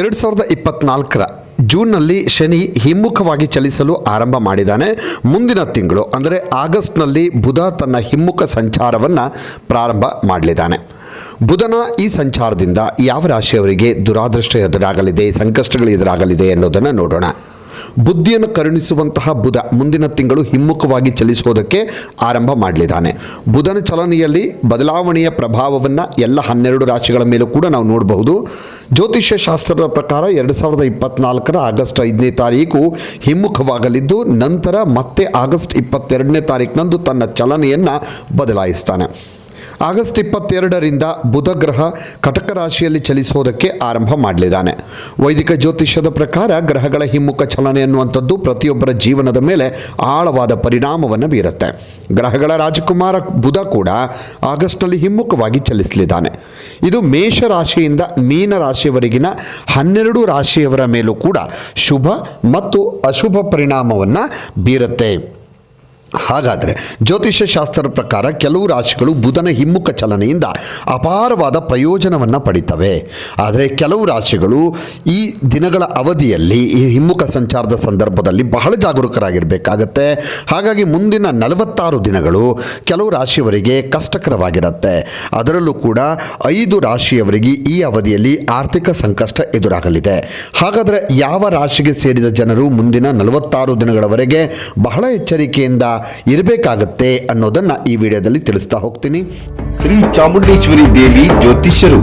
ಎರಡು ಸಾವಿರದ ಇಪ್ಪತ್ನಾಲ್ಕರ ಜೂನ್ನಲ್ಲಿ ಶನಿ ಹಿಮ್ಮುಖವಾಗಿ ಚಲಿಸಲು ಆರಂಭ ಮಾಡಿದ್ದಾನೆ. ಮುಂದಿನ ತಿಂಗಳು, ಅಂದರೆ ಆಗಸ್ಟ್ನಲ್ಲಿ ಬುಧ ತನ್ನ ಹಿಮ್ಮುಖ ಸಂಚಾರವನ್ನು ಪ್ರಾರಂಭ ಮಾಡಲಿದ್ದಾನೆ. ಬುಧನ ಈ ಸಂಚಾರದಿಂದ ಯಾವ ರಾಶಿಯವರಿಗೆ ದುರಾದೃಷ್ಟ ಎದುರಾಗಲಿದೆ, ಸಂಕಷ್ಟಗಳು ಎದುರಾಗಲಿದೆ ಅನ್ನೋದನ್ನು ನೋಡೋಣ. ಬುದ್ಧಿಯನ್ನು ಕರುಣಿಸುವಂತಹ ಬುಧ ಮುಂದಿನ ತಿಂಗಳು ಹಿಮ್ಮುಖವಾಗಿ ಚಲಿಸುವುದಕ್ಕೆ ಆರಂಭ ಮಾಡಲಿದ್ದಾನೆ. ಬುಧನ ಚಲನೆಯಲ್ಲಿ ಬದಲಾವಣೆಯ ಪ್ರಭಾವವನ್ನು ಎಲ್ಲ ಹನ್ನೆರಡು ರಾಶಿಗಳ ಮೇಲೂ ಕೂಡ ನಾವು ನೋಡಬಹುದು. ಜ್ಯೋತಿಷ್ಯ ಶಾಸ್ತ್ರದ ಪ್ರಕಾರ ಎರಡು ಸಾವಿರದ ಇಪ್ಪತ್ನಾಲ್ಕರ ಆಗಸ್ಟ್ ಐದನೇ ತಾರೀಕು ಹಿಮ್ಮುಖವಾಗಲಿದ್ದು, ನಂತರ ಮತ್ತೆ ಆಗಸ್ಟ್ ಇಪ್ಪತ್ತೆರಡನೇ ತಾರೀಕಿನಂದು ತನ್ನ ಚಲನೆಯನ್ನು ಬದಲಾಯಿಸ್ತಾನೆ. ಆಗಸ್ಟ್ ಇಪ್ಪತ್ತೆರಡರಿಂದ ಬುಧ ಗ್ರಹ ಕಟಕ ರಾಶಿಯಲ್ಲಿ ಚಲಿಸೋದಕ್ಕೆ ಆರಂಭ ಮಾಡಲಿದ್ದಾನೆ. ವೈದಿಕ ಜ್ಯೋತಿಷ್ಯದ ಪ್ರಕಾರ ಗ್ರಹಗಳ ಹಿಮ್ಮುಖ ಚಲನೆ ಅನ್ನುವಂಥದ್ದು ಪ್ರತಿಯೊಬ್ಬರ ಜೀವನದ ಮೇಲೆ ಆಳವಾದ ಪರಿಣಾಮವನ್ನು ಬೀರುತ್ತೆ. ಗ್ರಹಗಳ ರಾಜಕುಮಾರ ಬುಧ ಕೂಡ ಆಗಸ್ಟ್ನಲ್ಲಿ ಹಿಮ್ಮುಖವಾಗಿ ಚಲಿಸಲಿದ್ದಾನೆ. ಇದು ಮೇಷ ರಾಶಿಯಿಂದ ಮೀನ ರಾಶಿಯವರೆಗಿನ ಹನ್ನೆರಡು ರಾಶಿಯವರ ಮೇಲೂ ಕೂಡ ಶುಭ ಮತ್ತು ಅಶುಭ ಪರಿಣಾಮವನ್ನು ಬೀರುತ್ತೆ. ಹಾಗಾದರೆ ಜ್ಯೋತಿಷ್ಯ ಶಾಸ್ತ್ರದ ಪ್ರಕಾರ ಕೆಲವು ರಾಶಿಗಳು ಬುಧನ ಹಿಮ್ಮುಖ ಚಲನೆಯಿಂದ ಅಪಾರವಾದ ಪ್ರಯೋಜನವನ್ನು ಪಡಿತವೆ. ಆದರೆ ಕೆಲವು ರಾಶಿಗಳು ಈ ದಿನಗಳ ಅವಧಿಯಲ್ಲಿ ಈ ಹಿಮ್ಮುಖ ಸಂಚಾರದ ಸಂದರ್ಭದಲ್ಲಿ ಬಹಳ ಜಾಗರೂಕರಾಗಿರಬೇಕಾಗತ್ತೆ. ಹಾಗಾಗಿ ಮುಂದಿನ ನಲವತ್ತಾರು ದಿನಗಳು ಕೆಲವು ರಾಶಿಯವರಿಗೆ ಕಷ್ಟಕರವಾಗಿರುತ್ತೆ. ಅದರಲ್ಲೂ ಕೂಡ ಐದು ರಾಶಿಯವರಿಗೆ ಈ ಅವಧಿಯಲ್ಲಿ ಆರ್ಥಿಕ ಸಂಕಷ್ಟ ಎದುರಾಗಲಿದೆ. ಹಾಗಾದರೆ ಯಾವ ರಾಶಿಗೆ ಸೇರಿದ ಜನರು ಮುಂದಿನ ನಲವತ್ತಾರು ದಿನಗಳವರೆಗೆ ಬಹಳ ಎಚ್ಚರಿಕೆಯಿಂದ ಇರಬೇಕಾಗತ್ತೆ ಅನ್ನೋದನ್ನು ಈ ವಿಡಿಯೋದಲ್ಲಿ ತಿಳಿಸ್ತಾ ಹೋಗ್ತೀನಿ. ಶ್ರೀ ಚಾಮುಂಡೇಶ್ವರಿ ದೇವಿ ಜ್ಯೋತಿಷ್ಯರು.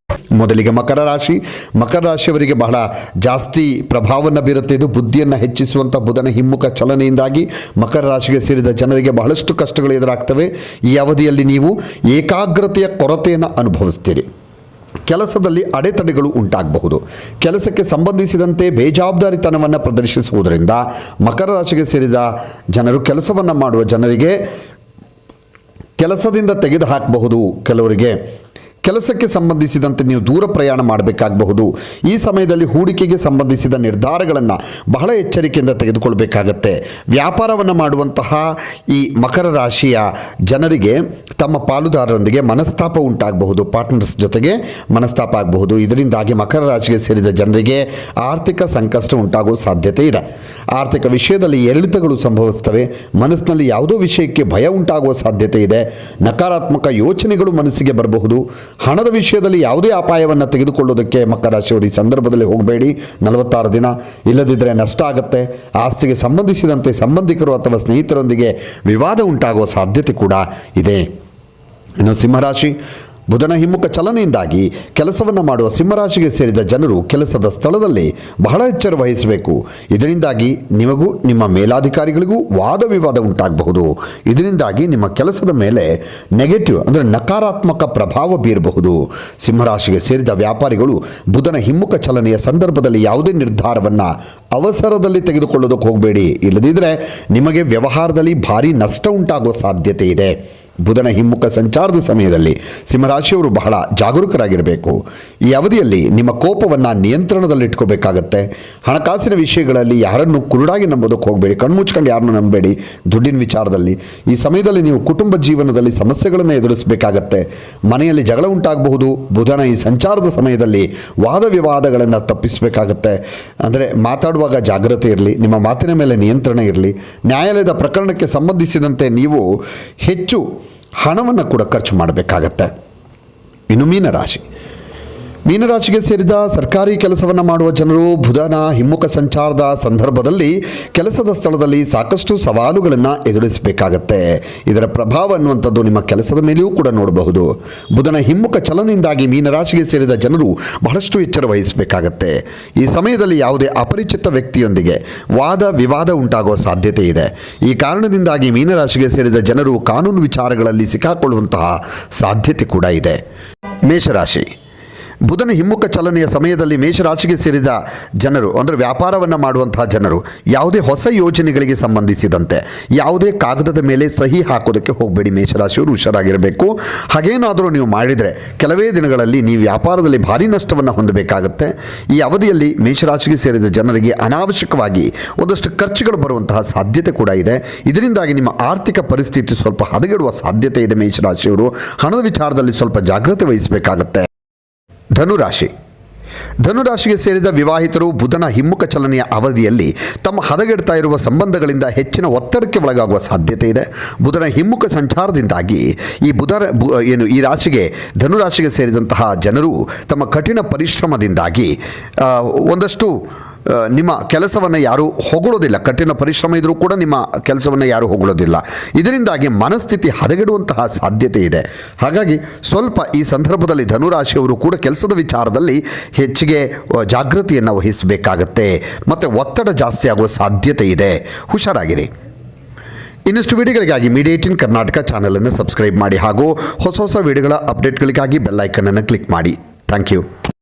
ಮೊದಲಿಗೆ ಮಕರ ರಾಶಿ. ಮಕರ ರಾಶಿಯವರಿಗೆ ಬಹಳ ಜಾಸ್ತಿ ಪ್ರಭಾವವನ್ನು ಬೀರುತ್ತೆ ಇದು. ಬುದ್ಧಿಯನ್ನು ಹೆಚ್ಚಿಸುವಂಥ ಬುಧನ ಹಿಮ್ಮುಖ ಚಲನೆಯಿಂದಾಗಿ ಮಕರ ರಾಶಿಗೆ ಸೇರಿದ ಜನರಿಗೆ ಬಹಳಷ್ಟು ಕಷ್ಟಗಳು ಎದುರಾಗ್ತವೆ. ಈ ಅವಧಿಯಲ್ಲಿ ನೀವು ಏಕಾಗ್ರತೆಯ ಕೊರತೆಯನ್ನು ಅನುಭವಿಸ್ತೀರಿ. ಕೆಲಸದಲ್ಲಿ ಅಡೆತಡೆಗಳು ಉಂಟಾಗಬಹುದು. ಕೆಲಸಕ್ಕೆ ಸಂಬಂಧಿಸಿದಂತೆ ಬೇಜವಾಬ್ದಾರಿತನವನ್ನು ಪ್ರದರ್ಶಿಸುವುದರಿಂದ ಮಕರ ರಾಶಿಗೆ ಸೇರಿದ ಜನರು ಕೆಲಸವನ್ನು ಮಾಡುವ ಜನರಿಗೆ ಕೆಲಸದಿಂದ ತೆಗೆದು ಹಾಕಬಹುದು ಕೆಲವರಿಗೆ ಕೆಲಸಕ್ಕೆ ಸಂಬಂಧಿಸಿದಂತೆ ನೀವು ದೂರ ಪ್ರಯಾಣ ಮಾಡಬೇಕಾಗಬಹುದು. ಈ ಸಮಯದಲ್ಲಿ ಹೂಡಿಕೆಗೆ ಸಂಬಂಧಿಸಿದ ನಿರ್ಧಾರಗಳನ್ನು ಬಹಳ ಎಚ್ಚರಿಕೆಯಿಂದ ತೆಗೆದುಕೊಳ್ಬೇಕಾಗತ್ತೆ. ವ್ಯಾಪಾರವನ್ನು ಮಾಡುವಂತಹ ಈ ಮಕರ ರಾಶಿಯ ಜನರಿಗೆ ತಮ್ಮ ಪಾಲುದಾರರೊಂದಿಗೆ ಮನಸ್ತಾಪ ಉಂಟಾಗಬಹುದು. ಪಾರ್ಟ್ನರ್ಸ್ ಜೊತೆಗೆ ಮನಸ್ತಾಪ ಆಗಬಹುದು. ಇದರಿಂದಾಗಿ ಮಕರ ರಾಶಿಗೆ ಸೇರಿದ ಜನರಿಗೆ ಆರ್ಥಿಕ ಸಂಕಷ್ಟ ಉಂಟಾಗುವ ಸಾಧ್ಯತೆ ಇದೆ. ಆರ್ಥಿಕ ವಿಷಯದಲ್ಲಿ ಏರಿಳಿತಗಳು ಸಂಭವಿಸ್ತವೆ. ಮನಸ್ಸಿನಲ್ಲಿ ಯಾವುದೋ ವಿಷಯಕ್ಕೆ ಭಯ ಉಂಟಾಗುವ ಸಾಧ್ಯತೆ ಇದೆ. ನಕಾರಾತ್ಮಕ ಯೋಚನೆಗಳು ಮನಸ್ಸಿಗೆ ಬರಬಹುದು. ಹಣದ ವಿಷಯದಲ್ಲಿ ಯಾವುದೇ ಅಪಾಯವನ್ನು ತೆಗೆದುಕೊಳ್ಳೋದಕ್ಕೆ ಮಕರ ರಾಶಿಯವರು ಈ ಸಂದರ್ಭದಲ್ಲಿ ಹೋಗಬೇಡಿ. ನಲವತ್ತಾರು ದಿನ ಇಲ್ಲದಿದ್ದರೆ ನಷ್ಟ ಆಗುತ್ತೆ. ಆಸ್ತಿಗೆ ಸಂಬಂಧಿಸಿದಂತೆ ಸಂಬಂಧಿಕರು ಅಥವಾ ಸ್ನೇಹಿತರೊಂದಿಗೆ ವಿವಾದ ಉಂಟಾಗುವ ಸಾಧ್ಯತೆ ಕೂಡ ಇದೆ. ಇನ್ನು ಸಿಂಹರಾಶಿ ಬುಧನ ಹಿಮ್ಮುಖ ಚಲನೆಯಿಂದಾಗಿ ಕೆಲಸವನ್ನು ಮಾಡುವ ಸಿಂಹರಾಶಿಗೆ ಸೇರಿದ ಜನರು ಕೆಲಸದ ಸ್ಥಳದಲ್ಲಿ ಬಹಳ ಎಚ್ಚರ ವಹಿಸಬೇಕು. ಇದರಿಂದಾಗಿ ನಿಮಗೂ ನಿಮ್ಮ ಮೇಲಾಧಿಕಾರಿಗಳಿಗೂ ವಾದ ವಿವಾದ ಉಂಟಾಗಬಹುದು. ಇದರಿಂದಾಗಿ ನಿಮ್ಮ ಕೆಲಸದ ಮೇಲೆ ನೆಗೆಟಿವ್ ಅಂದರೆ ನಕಾರಾತ್ಮಕ ಪ್ರಭಾವ ಬೀರಬಹುದು. ಸಿಂಹರಾಶಿಗೆ ಸೇರಿದ ವ್ಯಾಪಾರಿಗಳು ಬುಧನ ಹಿಮ್ಮುಖ ಚಲನೆಯ ಸಂದರ್ಭದಲ್ಲಿ ಯಾವುದೇ ನಿರ್ಧಾರವನ್ನು ಅವಸರದಲ್ಲಿ ತೆಗೆದುಕೊಳ್ಳೋದಕ್ಕೆ ಹೋಗಬೇಡಿ. ಇಲ್ಲದಿದ್ದರೆ ನಿಮಗೆ ವ್ಯವಹಾರದಲ್ಲಿ ಭಾರಿ ನಷ್ಟ ಉಂಟಾಗುವ ಸಾಧ್ಯತೆ ಇದೆ. ಬುಧನ ಹಿಮ್ಮುಖ ಸಂಚಾರದ ಸಮಯದಲ್ಲಿ ಸಿಂಹರಾಶಿಯವರು ಬಹಳ ಜಾಗರೂಕರಾಗಿರಬೇಕು. ಈ ಅವಧಿಯಲ್ಲಿ ನಿಮ್ಮ ಕೋಪವನ್ನು ನಿಯಂತ್ರಣದಲ್ಲಿಟ್ಕೋಬೇಕಾಗತ್ತೆ. ಹಣಕಾಸಿನ ವಿಷಯಗಳಲ್ಲಿ ಯಾರನ್ನು ಕುರುಡಾಗಿ ನಂಬೋದಕ್ಕೆ ಹೋಗಬೇಡಿ. ಕಣ್ಮುಚ್ಕೊಂಡು ಯಾರನ್ನು ನಂಬಬೇಡಿ ದುಡ್ಡಿನ ವಿಚಾರದಲ್ಲಿ. ಈ ಸಮಯದಲ್ಲಿ ನೀವು ಕುಟುಂಬ ಜೀವನದಲ್ಲಿ ಸಮಸ್ಯೆಗಳನ್ನು ಎದುರಿಸಬೇಕಾಗತ್ತೆ. ಮನೆಯಲ್ಲಿ ಜಗಳ ಉಂಟಾಗಬಹುದು. ಬುಧನ ಈ ಸಂಚಾರದ ಸಮಯದಲ್ಲಿ ವಾದ ವಿವಾದಗಳನ್ನು ತಪ್ಪಿಸಬೇಕಾಗತ್ತೆ. ಅಂದರೆ ಮಾತಾಡುವಾಗ ಜಾಗ್ರತೆ ಇರಲಿ, ನಿಮ್ಮ ಮಾತಿನ ಮೇಲೆ ನಿಯಂತ್ರಣ ಇರಲಿ, ನ್ಯಾಯಾಲಯದ ಪ್ರಕರಣಕ್ಕೆ ಸಂಬಂಧಿಸಿದಂತೆ ನೀವು ಹೆಚ್ಚು ಹಣವನ್ನು ಕೂಡ ಖರ್ಚು ಮಾಡಬೇಕಾಗತ್ತೆ. ಇನ್ನು ಮೀನರಾಶಿ. ಮೀನರಾಶಿಗೆ ಸೇರಿದ ಸರ್ಕಾರಿ ಕೆಲಸವನ್ನು ಮಾಡುವ ಜನರು ಬುಧನ ಹಿಮ್ಮುಖ ಸಂಚಾರದ ಸಂದರ್ಭದಲ್ಲಿ ಕೆಲಸದ ಸ್ಥಳದಲ್ಲಿ ಸಾಕಷ್ಟು ಸವಾಲುಗಳನ್ನು ಎದುರಿಸಬೇಕಾಗತ್ತೆ. ಇದರ ಪ್ರಭಾವ ಅನ್ನುವಂಥದ್ದು ನಿಮ್ಮ ಕೆಲಸದ ಮೇಲೆಯೂ ಕೂಡ ನೋಡಬಹುದು. ಬುಧನ ಹಿಮ್ಮುಖ ಚಲನೆಯಿಂದಾಗಿ ಮೀನರಾಶಿಗೆ ಸೇರಿದ ಜನರು ಬಹಳಷ್ಟು ಎಚ್ಚರ ವಹಿಸಬೇಕಾಗತ್ತೆ. ಈ ಸಮಯದಲ್ಲಿ ಯಾವುದೇ ಅಪರಿಚಿತ ವ್ಯಕ್ತಿಯೊಂದಿಗೆ ವಾದ ವಿವಾದ ಉಂಟಾಗುವ ಸಾಧ್ಯತೆ ಇದೆ. ಈ ಕಾರಣದಿಂದಾಗಿ ಮೀನರಾಶಿಗೆ ಸೇರಿದ ಜನರು ಕಾನೂನು ವಿಚಾರಗಳಲ್ಲಿ ಸಿಕ್ಕಾಕೊಳ್ಳುವಂತಹ ಸಾಧ್ಯತೆ ಕೂಡ ಇದೆ. ಮೇಷರಾಶಿ. ಬುಧನ ಹಿಮ್ಮುಖ ಚಲನೆಯ ಸಮಯದಲ್ಲಿ ಮೇಷರಾಶಿಗೆ ಸೇರಿದ ಜನರು, ಅಂದರೆ ವ್ಯಾಪಾರವನ್ನು ಮಾಡುವಂತಹ ಜನರು, ಯಾವುದೇ ಹೊಸ ಯೋಜನೆಗಳಿಗೆ ಸಂಬಂಧಿಸಿದಂತೆ ಯಾವುದೇ ಕಾಗದದ ಮೇಲೆ ಸಹಿ ಹಾಕೋದಕ್ಕೆ ಹೋಗಬೇಡಿ. ಮೇಷರಾಶಿಯವರು ಹುಷಾರಾಗಿರಬೇಕು ಹಾಗೇನಾದರೂ ನೀವು ಮಾಡಿದರೆ ಕೆಲವೇ ದಿನಗಳಲ್ಲಿ ನೀವು ವ್ಯಾಪಾರದಲ್ಲಿ ಭಾರಿ ನಷ್ಟವನ್ನು ಹೊಂದಬೇಕಾಗುತ್ತೆ. ಈ ಅವಧಿಯಲ್ಲಿ ಮೇಷರಾಶಿಗೆ ಸೇರಿದ ಜನರಿಗೆ ಅನಾವಶ್ಯಕವಾಗಿ ಒಂದಷ್ಟು ಖರ್ಚುಗಳು ಬರುವಂತಹ ಸಾಧ್ಯತೆ ಕೂಡ ಇದೆ. ಇದರಿಂದಾಗಿ ನಿಮ್ಮ ಆರ್ಥಿಕ ಪರಿಸ್ಥಿತಿ ಸ್ವಲ್ಪ ಹದಗೆಡುವ ಸಾಧ್ಯತೆ ಇದೆ ಮೇಷರಾಶಿಯವರು. ಹಣದ ವಿಚಾರದಲ್ಲಿ ಸ್ವಲ್ಪ ಜಾಗ್ರತೆ ವಹಿಸಬೇಕಾಗತ್ತೆ. ಧನುರಾಶಿ. ಧನುರಾಶಿಗೆ ಸೇರಿದ ವಿವಾಹಿತರು ಬುಧನ ಹಿಮ್ಮುಖ ಚಲನೆಯ ಅವಧಿಯಲ್ಲಿ ತಮ್ಮ ಹದಗೆಡ್ತಾ ಇರುವ ಸಂಬಂಧಗಳಿಂದ ಹೆಚ್ಚಿನ ಒತ್ತಡಕ್ಕೆ ಒಳಗಾಗುವ ಸಾಧ್ಯತೆ ಇದೆ. ಬುಧನ ಹಿಮ್ಮುಖ ಸಂಚಾರದಿಂದಾಗಿ ಈ ಬುಧ ಏನು ಈ ರಾಶಿಗೆ, ಧನುರಾಶಿಗೆ ಸೇರಿದಂತಹ ಜನರು ತಮ್ಮ ಕಠಿಣ ಪರಿಶ್ರಮದಿಂದಾಗಿ ಒಂದಷ್ಟು ನಿಮ್ಮ ಕೆಲಸವನ್ನು ಯಾರೂ ಹೊಗಳೋದಿಲ್ಲ ಕಠಿಣ ಪರಿಶ್ರಮ ಇದ್ದರೂ ಕೂಡ ನಿಮ್ಮ ಕೆಲಸವನ್ನು ಯಾರೂ ಹೊಗಳೋದಿಲ್ಲ ಇದರಿಂದಾಗಿ ಮನಸ್ಥಿತಿ ಹದಗೆಡುವಂತಹ ಸಾಧ್ಯತೆ ಇದೆ. ಹಾಗಾಗಿ ಸ್ವಲ್ಪ ಈ ಸಂದರ್ಭದಲ್ಲಿ ಧನುರಾಶಿಯವರು ಕೂಡ ಕೆಲಸದ ವಿಚಾರದಲ್ಲಿ ಹೆಚ್ಚಿಗೆ ಜಾಗೃತಿಯನ್ನು ವಹಿಸಬೇಕಾಗತ್ತೆ. ಮತ್ತು ಒತ್ತಡ ಜಾಸ್ತಿ ಆಗುವ ಸಾಧ್ಯತೆ ಇದೆ. ಹುಷಾರಾಗಿರಿ. ಇನ್ನಷ್ಟು ವಿಡಿಯೋಗಳಿಗಾಗಿ ಮೀಡಿಯಾ ಏಟಿನ್ ಕರ್ನಾಟಕ ಚಾನಲನ್ನು ಸಬ್ಸ್ಕ್ರೈಬ್ ಮಾಡಿ ಹಾಗೂ ಹೊಸ ಹೊಸ ವಿಡಿಯೋಗಳ ಅಪ್ಡೇಟ್ಗಳಿಗಾಗಿ ಬೆಲ್ಲೈಕನನ್ನು ಕ್ಲಿಕ್ ಮಾಡಿ. Thank you.